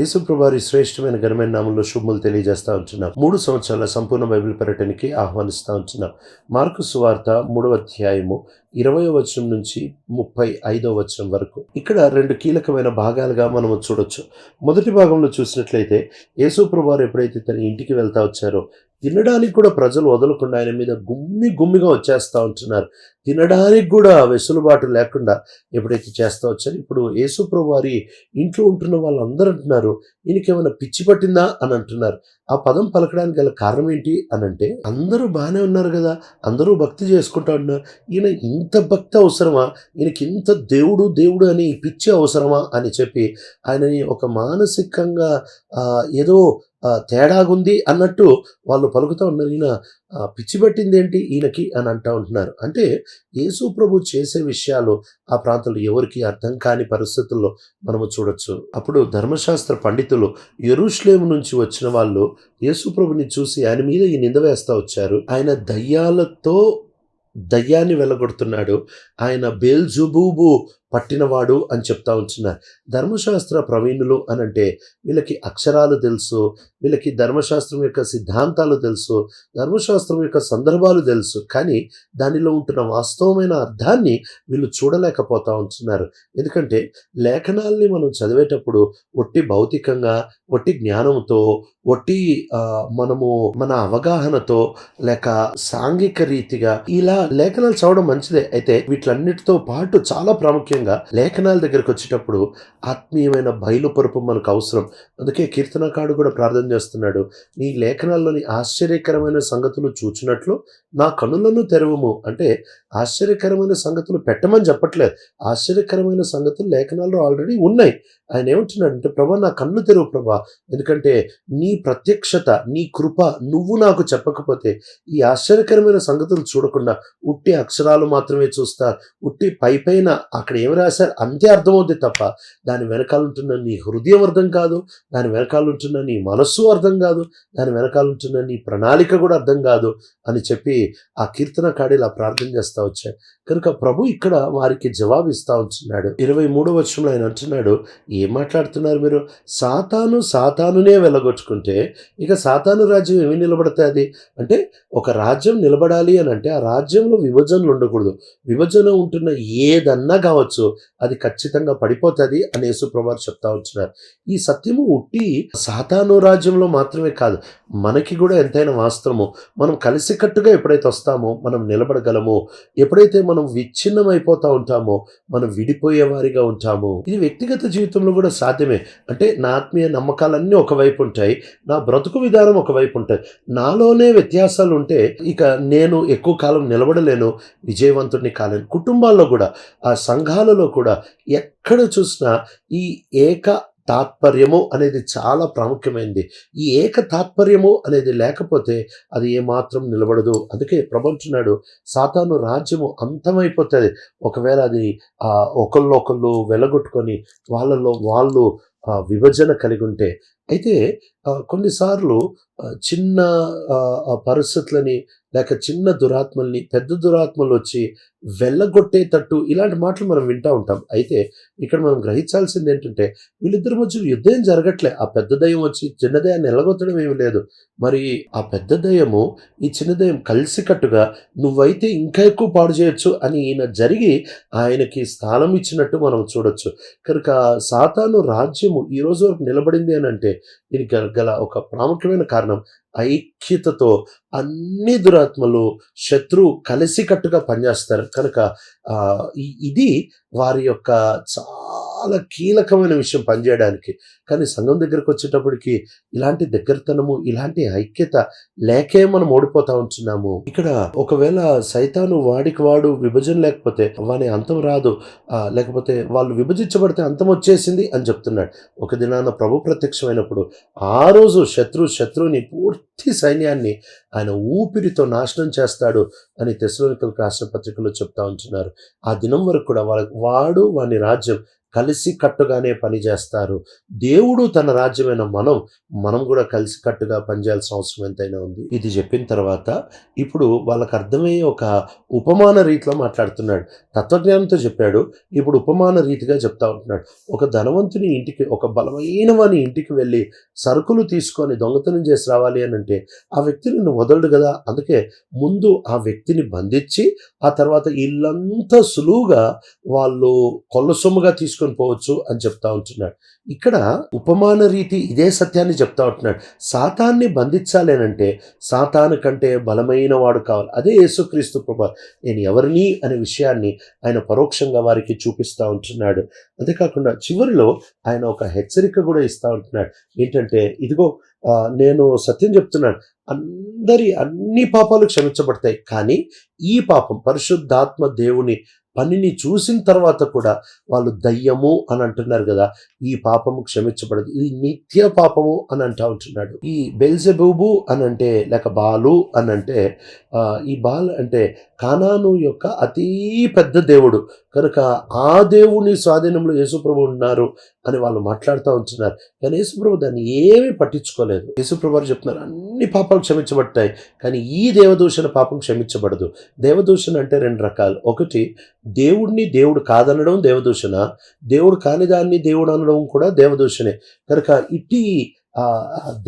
యేసుప్రభారి శ్రేష్టమైన ఘనమైన నామంలో శుభములు తెలియజేస్తూ ఉంటున్నాం. మూడు సంవత్సరాల సంపూర్ణ బైబిల్ పర్యటనకి ఆహ్వానిస్తూ ఉంటున్నాం. మార్కు సువార్త మూడవ అధ్యాయము ఇరవై వచనం నుంచి ముప్పై ఐదవ వచనం వరకు. ఇక్కడ రెండు కీలకమైన భాగాలుగా మనము చూడొచ్చు. మొదటి భాగంలో చూసినట్లయితే యేసుప్రభారు ఎప్పుడైతే తన ఇంటికి వెళ్తా వచ్చారో తినడానికి కూడా ప్రజలు వదలకుండా ఆయన మీద గుమ్మి గుమ్మిగా వచ్చేస్తూ ఉంటున్నారు. తినడానికి కూడా వెసులుబాటు లేకుండా ఎప్పుడైతే చేస్తూ వచ్చారో ఇప్పుడు యేసుప్రభు వారి ఇంట్లో ఉంటున్న వాళ్ళందరూ అంటున్నారు ఈయనకేమైనా పిచ్చి పట్టిందా? అని అంటున్నారు. ఆ పదం పలకడానికి గల కారణం ఏంటి అని అంటే అందరూ బాగానే ఉన్నారు కదా అందరూ భక్తి చేసుకుంటా ఉన్నారు ఈయన ఇంత భక్తి అవసరమా? ఈయనకి ఇంత దేవుడు దేవుడు అని పిచ్చి అవసరమా? అని చెప్పి ఆయనని ఒక మానసికంగా ఏదో తేడాగుంది అన్నట్టు వాళ్ళు పలుకుతూ ఉన్నారు. ఈయన పిచ్చి పట్టింది ఏంటి ఈయనకి? అని అంటూ ఉంటున్నారు. అంటే యేసు ప్రభు చేసే విషయాలు ఆ ప్రాంతంలో ఎవరికి అర్థం కాని పరిస్థితుల్లో మనము చూడొచ్చు. అప్పుడు ధర్మశాస్త్ర పండితులు ఎరుష్లేము నుంచి వచ్చిన వాళ్ళు యేసు ప్రభుని చూసి ఆయన మీద ఈ నింద వేస్తా వచ్చారు. ఆయన దయ్యాలతో దయ్యాన్ని వెళ్ళగొడుతున్నాడు ఆయన బేల్జుబూబు పట్టినవాడు అని చెప్తా ఉంటున్నారు ధర్మశాస్త్ర ప్రవీణులు అని అంటే వీళ్ళకి అక్షరాలు తెలుసు వీళ్ళకి ధర్మశాస్త్రం యొక్క సిద్ధాంతాలు తెలుసు ధర్మశాస్త్రం యొక్క సందర్భాలు తెలుసు. కానీ దానిలో ఉంటున్న వాస్తవమైన అర్థాన్ని వీళ్ళు చూడలేకపోతా ఉంటున్నారు. ఎందుకంటే లేఖనాల్ని మనం చదివేటప్పుడు ఒట్టి భౌతికంగా ఒట్టి జ్ఞానంతో ఒట్టి మనము మన అవగాహనతో లేక సాంఘిక రీతిగా ఇలా లేఖనాలు చదవడం మంచిదే. అయితే వీటిలన్నిటితో పాటు చాలా ప్రాముఖ్యం ముఖ్యంగా లేఖనాల దగ్గరకు వచ్చేటప్పుడు ఆత్మీయమైన బయలుపరుపు మనకు అవసరం. అందుకే కీర్తనకాడు కూడా ప్రార్థన చేస్తున్నాడు నీ లేఖనాల్లోని ఆశ్చర్యకరమైన సంగతులు చూచినట్లు నా కనులను తెరవము. అంటే ఆశ్చర్యకరమైన సంగతులు పెట్టమని చెప్పట్లేదు. ఆశ్చర్యకరమైన సంగతులు లేఖనాల్లో ఆల్రెడీ ఉన్నాయి. ఆయన ఏమంటున్నాడు అంటే ప్రభా నా కన్ను తెరువు ప్రభా. ఎందుకంటే నీ ప్రత్యక్షత నీ కృప నువ్వు నాకు చెప్పకపోతే ఈ ఆశ్చర్యకరమైన సంగతులు చూడకుండా ఉట్టి అక్షరాలు మాత్రమే చూస్తా. ఉట్టి పై పైన అక్కడ ఏమి రాశారు? అంతే అర్థమవుద్ది తప్ప. దాని వెనకాలంటున్న నీ హృదయం అర్థం కాదు. దాని వెనకాలంటున్న నీ మనస్సు అర్థం కాదు. దాని వెనకాలంటున్న నీ ప్రణాళిక కూడా అర్థం కాదు అని చెప్పి ఆ కీర్తన కాడిలా ప్రార్థన చేస్తావు వచ్చాడు కనుక ప్రభు ఇక్కడ వారికి జవాబు ఇస్తా ఉంటున్నాడు. ఇరవై మూడో వచ్చంలో ఆయన అంటున్నాడు ఏం మాట్లాడుతున్నారు మీరు? సాతాను సాతానునే వెళ్ళగొట్టుకుంటే ఇక సాతాను రాజ్యం ఏమి నిలబడుతుంది? అంటే ఒక రాజ్యం నిలబడాలి అని అంటే ఆ రాజ్యంలో విభజనలు ఉండకూడదు. విభజన ఉంటున్న ఏదన్నా కావచ్చు అది ఖచ్చితంగా పడిపోతుంది అని యేసుప్రభారు చెప్తా ఉంటున్నారు. ఈ సత్యము ఉట్టి సాతాను రాజ్యంలో మాత్రమే కాదు మనకి కూడా ఎంతైనా వాస్తవము. మనం కలిసికట్టుగా ఎప్పుడైతే వస్తామో మనం నిలబడగలము ఎప్పుడైతే మనం విచ్ఛిన్నం అయిపోతూ ఉంటామో మనం విడిపోయే వారిగా ఉంటాము ఇది వ్యక్తిగత జీవితంలో కూడా సాధ్యమే. అంటే నా ఆత్మీయ నమ్మకాలన్నీ ఒకవైపు ఉంటాయి నా బ్రతుకు విధానం ఒకవైపు ఉంటాయి. నాలోనే వ్యత్యాసాలు ఉంటే ఇక నేను ఎక్కువ కాలం నిలబడలేను విజయవంతుడిని కాలేను. కుటుంబాల్లో కూడా ఆ సంఘాలలో కూడా ఎక్కడ చూసినా ఈ ఏక తాత్పర్యము అనేది చాలా ప్రాముఖ్యమైనది ఈ ఏక తాత్పర్యము అనేది లేకపోతే అది ఏమాత్రం నిలబడదు. అందుకే ప్రభుత్వనాడు సాతాను రాజ్యము అంతమైపోతుంది. ఒకవేళ అది ఒకళ్ళు ఒకళ్ళొకళ్ళు వెలగొట్టుకొని వాళ్ళలో వాళ్ళు విభజన కలిగి ఉంటే అయితే కొన్నిసార్లు చిన్న పరిస్థితులని లేక చిన్న దురాత్మల్ని పెద్ద దురాత్మలు వచ్చి వెళ్ళగొట్టేటట్టు ఇలాంటి మాటలు మనం వింటూ ఉంటాం. అయితే ఇక్కడ మనం గ్రహించాల్సింది ఏంటంటే వీళ్ళిద్దరి మధ్య యుద్ధం జరగట్లే. ఆ పెద్ద దయ్యం వచ్చి చిన్న దయాన్ని ఎల్లగొట్టడం ఏమి లేదు. మరి ఆ పెద్ద దయ్యము ఈ చిన్న దయ్యం కలిసికట్టుగా నువ్వైతే ఇంకా ఎక్కువ పాడు చేయొచ్చు అని ఈయన జరిగి ఆయనకి స్థానం ఇచ్చినట్టు మనం చూడొచ్చు. కనుక సాతాను రాజ్యము ఈ రోజు వరకు నిలబడింది అని అంటే దీనికి గల- ఒక ప్రాముఖ్యమైన కారణం. ఐక్యతతో అన్ని దురాత్మలు శత్రువు కలిసికట్టుగా పనిచేస్తారు. కనుక ఆ, ఇది వారి యొక్క చాలా చాలా కీలకమైన విషయం పనిచేయడానికి. కానీ సంఘం దగ్గరకు వచ్చేటప్పటికి ఇలాంటి దగ్గరతనము ఇలాంటి ఐక్యత లేకే మనం ఓడిపోతా ఉంటున్నాము. ఇక్కడ ఒకవేళ సైతాను వాడికి వాడు విభజన లేకపోతే వాని అంతం రాదు. లేకపోతే వాళ్ళు విభజించబడితే అంతం వచ్చేసింది అని చెప్తున్నాడు. ఒక దినాన ప్రభు ప్రత్యక్షమైనప్పుడు ఆ రోజు శత్రు శత్రువుని పూర్తి సైన్యాన్ని ఆయన ఊపిరితో నాశనం చేస్తాడు అని తెశలోనికలకు రాసిన పత్రికలో చెప్తా ఉంటున్నారు. ఆ దినం వరకు కూడా వాళ్ళ వాడు వాని రాజ్యం కలిసి కట్టుగానే పనిచేస్తారు దేవుడు తన రాజ్యమైన మనం మనం కూడా కలిసి కట్టుగా పనిచేయాల్సిన అవసరం ఎంతైనా ఉంది. ఇది చెప్పిన తర్వాత ఇప్పుడు వాళ్ళకి అర్థమయ్యే ఒక ఉపమాన రీతిలో మాట్లాడుతున్నాడు. తత్వజ్ఞానంతో చెప్పాడు. ఇప్పుడు ఉపమాన రీతిగా చెప్తా ఉంటున్నాడు. ఒక ధనవంతుని ఇంటికి ఒక బలమైన వాని ఇంటికి వెళ్ళి సరుకులు తీసుకొని దొంగతనం చేసి రావాలి అని అంటే ఆ వ్యక్తిని నిన్ను వదలడు కదా. అందుకే ముందు ఆ వ్యక్తిని బంధించి ఆ తర్వాత ఇల్లంతా సులువుగా వాళ్ళు కొల్ల సొమ్ముగా తీసుకొని పోవచ్చు అని చెప్తా ఉంటున్నాడు. ఇక్కడ ఉపమాన రీతి ఇదే సత్యాన్ని చెప్తా ఉంటున్నాడు. సాతాన్ని బంధించాలి అని అంటే సాతాను కంటే బలమైన వాడు కావాలి. అదే యేసుక్రీస్తు ప్రభా. నేను ఎవరిని అనే విషయాన్ని ఆయన పరోక్షంగా వారికి చూపిస్తూ ఉంటున్నాడు. అంతేకాకుండా చివరిలో ఆయన ఒక హెచ్చరిక కూడా ఇస్తూ ఉంటున్నాడు. ఏంటంటే ఇదిగో నేను సత్యం చెప్తున్నాను. అందరి అన్ని పాపాలు క్షమించబడతాయి. కానీ ఈ పాపం పరిశుద్ధాత్మ దేవుని పనిని చూసిన తర్వాత కూడా వాళ్ళు దయ్యము అని అంటున్నారు కదా ఈ పాపము క్షమించబడదు. ఇది నిత్య పాపము అని అంటా ఉంటున్నాడు. ఈ బెల్జెబూబు అని అంటే లేక బాలు అని అంటే ఈ బాల్ అంటే కానాను యొక్క అతి పెద్ద దేవుడు. కనుక ఆ దేవుని స్వాధీనంలో యేసుప్రభు ఉన్నారు అని వాళ్ళు మాట్లాడుతూ ఉంటున్నారు. కానీ యేసుప్రభు దాన్ని ఏమీ పట్టించుకోలేదు. యేసుప్రభు చెప్తున్నారు అన్ని పాపాలు క్షమించబడతాయి. కానీ ఈ దేవదూషణ పాపం క్షమించబడదు. దేవదూషణ అంటే రెండు రకాలు. ఒకటి దేవుడిని దేవుడు కాదనడం దేవదూషణ. దేవుడు కాని దాన్ని దేవుడు అనడం కూడా దేవదూషణే. కనుక ఇట్టి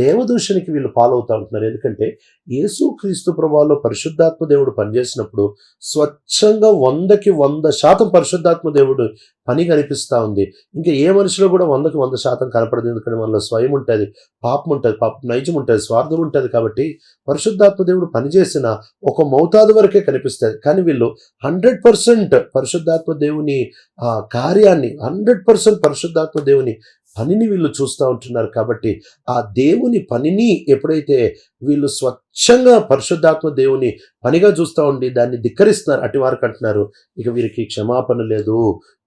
దేవదూషణకి వీళ్ళు పాలవుతూ ఉంటున్నారు. ఎందుకంటే యేసు క్రీస్తు ప్రభావంలో పరిశుద్ధాత్మ దేవుడు పనిచేసినప్పుడు స్వచ్ఛంగా వందకి వంద శాతం పరిశుద్ధాత్మ దేవుడు పని కనిపిస్తూ ఉంది. ఇంకా ఏ మనిషిలో కూడా వందకి వంద శాతం కనపడదు. ఎందుకంటే మనలో స్వయం ఉంటుంది పాపం ఉంటుంది పాపం నైజం ఉంటుంది స్వార్థం ఉంటుంది కాబట్టి పరిశుద్ధాత్మ దేవుడు పనిచేసిన ఒక మౌతాదు వరకే కనిపిస్తుంది. కానీ వీళ్ళు హండ్రెడ్ పర్సెంట్ పరిశుద్ధాత్మ దేవుని ఆ కార్యాన్ని హండ్రెడ్ పర్సెంట్ పరిశుద్ధాత్మ దేవుని పనిని వీళ్ళు చూస్తూ ఉంటున్నారు కాబట్టి ఆ దేవుని పనిని ఎప్పుడైతే వీళ్ళు స్వచ్ఛంగా పరిశుద్ధాత్మ దేవుని పనిగా చూస్తూ ఉండి దాన్ని ధిక్కరిస్తున్నారు అటు వారికి అంటున్నారు ఇక వీరికి క్షమాపణ లేదు.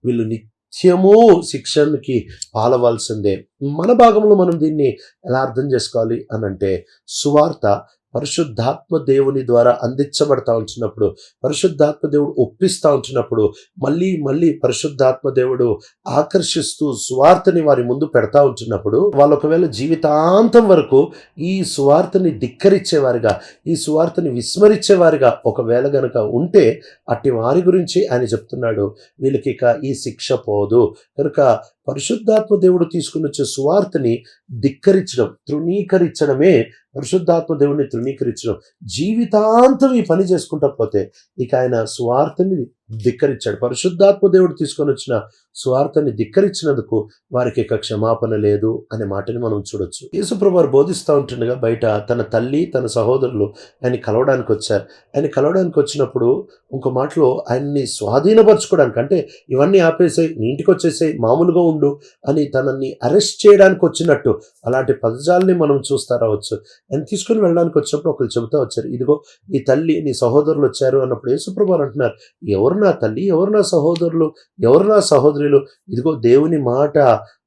వీళ్ళు నిత్యము శిక్షణకి పాలవలసిందే మన భాగంలో మనం దీన్ని ఎలా అర్థం చేసుకోవాలి అని అంటే సువార్త పరిశుద్ధాత్మ దేవుని ద్వారా అందించబడతా ఉంచినప్పుడు పరిశుద్ధాత్మ దేవుడు ఒప్పిస్తూ ఉంటున్నప్పుడు మళ్ళీ మళ్ళీ పరిశుద్ధాత్మ దేవుడు ఆకర్షిస్తూ సువార్తని వారి ముందు పెడతా ఉంచినప్పుడు వాళ్ళు ఒకవేళ జీవితాంతం వరకు ఈ సువార్తని ధిక్కరించేవారిగా ఈ సువార్తని విస్మరించేవారిగా ఒకవేళ గనక ఉంటే అట్టి వారి గురించి ఆయన చెప్తున్నాడు వీళ్ళకి ఇక ఈ శిక్ష పోదు. కనుక పరిశుద్ధాత్మ దేవుడు తీసుకుని వచ్చే సువార్తని ధిక్కరించడం తృణీకరించడమే పరిశుద్ధాత్మ దేవుడిని తృణీకరించడం. జీవితాంతం ఈ పని చేసుకుంటా పోతే ఇక ఆయన సువార్తని ధిక్కరించాడు. పరిశుద్ధాత్మ దేవుడు తీసుకొని వచ్చిన స్వార్థని ధిక్కరించినందుకు వారికి ఇక క్షమాపణ లేదు అనే మాటని మనం చూడొచ్చు. యేసుప్రభు బోధిస్తూ ఉంటుండగా బయట తన తల్లి తన సహోదరులు ఆయన కలవడానికి వచ్చారు. ఆయన కలవడానికి వచ్చినప్పుడు ఇంకో మాటలో ఆయన్ని స్వాధీనపరచుకోవడానికి అంటే ఇవన్నీ ఆపేసాయి నీ ఇంటికి వచ్చేసాయి మామూలుగా ఉండు అని తనని అరెస్ట్ చేయడానికి వచ్చినట్టు అలాంటి పదజాలని మనం చూస్తా రావచ్చు. ఆయన తీసుకుని వెళ్ళడానికి వచ్చినప్పుడు ఒకరు చెబుతా వచ్చారు ఇదిగో నీ తల్లి నీ సహోదరులు వచ్చారు అన్నప్పుడు యేసుప్రభు అంటున్నారు ఎవరు నా తల్లి ఎవరు నా సహోదరులు ఎవరు నా సహోదరులు? ఇదిగో దేవుని మాట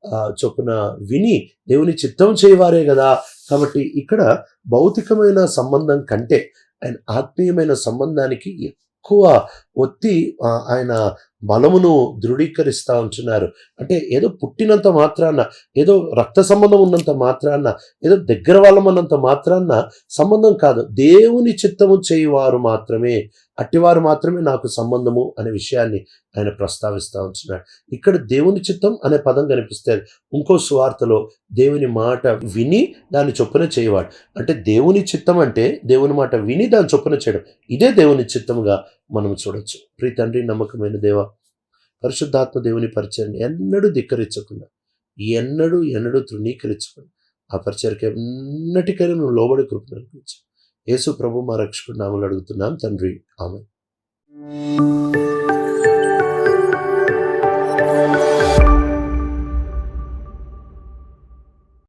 ఆ, చొప్పున విని దేవుని చిత్తం చేయవారే కదా. కాబట్టి ఇక్కడ భౌతికమైన సంబంధం కంటే ఆయన ఆత్మీయమైన సంబంధానికి ఎక్కువ ఒత్తి ఆయన బలమును దృఢీకరిస్తూ ఉంటున్నారు అంటే ఏదో పుట్టినంత మాత్రాన ఏదో రక్త సంబంధం ఉన్నంత మాత్రాన ఏదో దగ్గర వాళ్ళమన్నంత మాత్రాన సంబంధం కాదు. దేవుని చిత్తము చేయువారు మాత్రమే అట్టివారు మాత్రమే నాకు సంబంధము అనే విషయాన్ని ఆయన ప్రస్తావిస్తూ ఉంటున్నాడు ఇక్కడ దేవుని చిత్తం అనే పదం కనిపిస్తుంది ఇంకో సువార్తలో దేవుని మాట విని దాని చొప్పున చేయవాడు. అంటే దేవుని చిత్తం అంటే దేవుని మాట విని దాని చొప్పున చేయడం. ఇదే దేవుని చిత్తముగా మనం చూడొచ్చు. ప్రీ తండ్రి నమ్మకమైన దేవ పరిశుద్ధాత్మ దేవుని పరిచయం ఎన్నడూ ధిక్కరించకుండా ఎన్నడూ ఎన్నడూ తృణీకరించకుండా ఆ పరిచయకి ఎన్నటికైనా నువ్వు లోబడి కృపను అనిపించు యేసు ప్రభు మా రక్షకుడు నామలు అడుగుతున్నాం. తండ్రి ఆమె